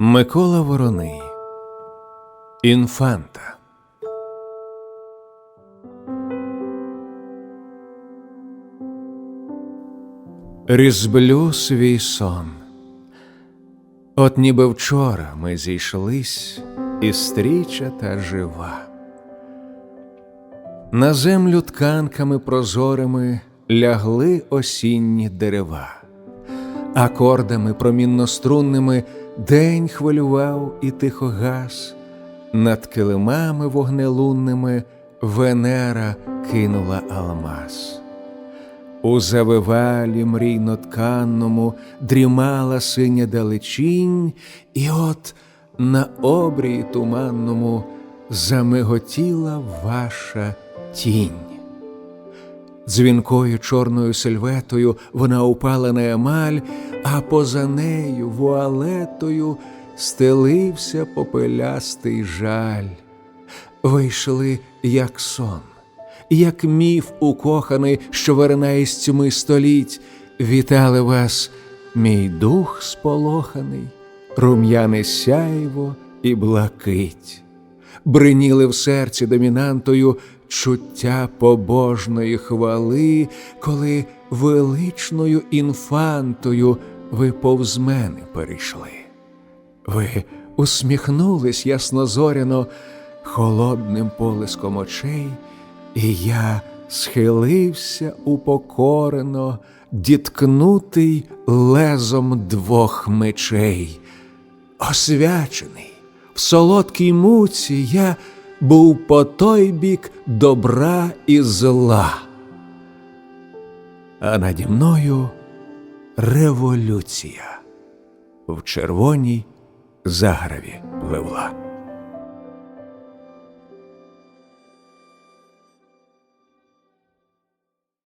Микола Вороний Інфанта Різблю свій сон. От ніби вчора ми зійшлись, і стріча та жива. На землю тканками прозорими лягли осінні дерева, акордами проміннострунними день хвилював і тихо гас, над килимами вогнелунними Венера кинула алмаз. У завивалі мрійно тканному дрімала синя далечінь, і от на обрії туманному замиготіла ваша тінь. Дзвінкою чорною сильветою вона упала на емаль, а поза нею вуалетою стелився попелястий жаль. Вийшли, як сон, як міф укоханий, що виринає з тьми століть. Вітали вас, мій дух сполоханий, рум'яне сяйво і блакить бриніли в серці домінантою чуття побожної хвали, коли величною інфантою ви повз мене перейшли. Ви усміхнулись яснозоряно холодним полиском очей, і я схилився упокорено, діткнутий лезом двох мечей, освячений в солодкій муці я був по той бік добра і зла. А наді мною революція в червоній заграві пливла.